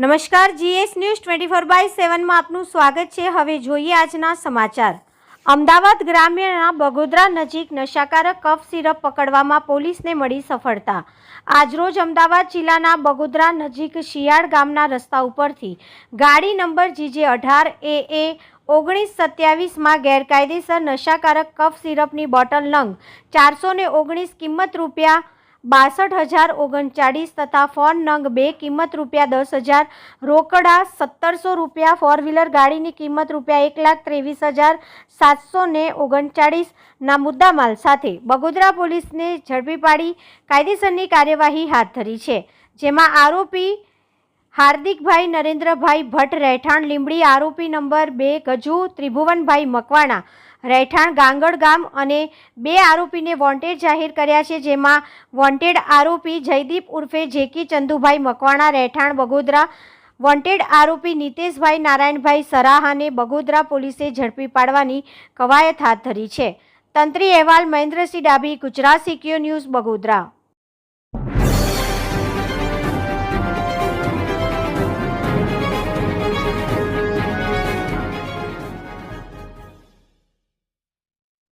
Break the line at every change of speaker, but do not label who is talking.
નમસ્કાર, GS news twenty four by સેવનમાં આપનું સ્વાગત છે. હવે જોઈએ આજના સમાચાર. અમદાવાદ ગ્રામ્યના બગોદરા નજીક નશાકારક કફ સિરપ પકડવામાં પોલીસને મળી સફળતા. આજરોજ અમદાવાદ જિલ્લાના બગોદરા નજીક શિયાળ ગામના રસ્તા ઉપરથી ગાડી નંબર જીજે અઢાર એ એ ઓગણીસ સત્યાવીસમાં ગેરકાયદેસર નશાકારક કફ સિરપની બોટલ નંગ ચારસો ઓગણીસ કિંમત રૂપિયા બાસઠ હજાર ઓગણચાળીસ તથા ફોન નંગ બે કિંમત રૂપિયા દસ હજાર, રોકડા સત્તરસો રૂપિયા ફોર વ્હીલર ગાડીની કિંમત રૂપિયા એક લાખ ત્રેવીસ હજાર સાતસો ને ઓગણચાળીસના મુદ્દામાલ સાથે બગોદરા પોલીસને ઝડપી પાડી કાયદેસરની કાર્યવાહી હાથ ધરી છે, જેમાં આરોપી હાર્દિકભાઈ નરેન્દ્રભાઈ ભટ્ટ, રહેઠાણ લીંબડી, આરોપી નંબર બે ગજુ, ત્રિભુવનભાઈ મકવાણા, રહેઠાણ ગાંગડ ગામ અને બે આરોપીને વોન્ટેડ જાહેર કર્યા છે, જેમાં વોન્ટેડ આરોપી જયદીપ ઉર્ફે જેકી ચંદુભાઈ મકવાણા, રહેઠાણ બગોદરા, વોન્ટેડ આરોપી નીતેશભાઈ નારાયણભાઈ સરાહાને બગોદરા પોલીસે ઝડપી પાડવાની કવાયત હાથ ધરી છે. તંત્રી અહેવાલ મહેન્દ્રસિંહ ડાભી, ગુજરાત સિક્યો ન્યૂઝ બગોદરા.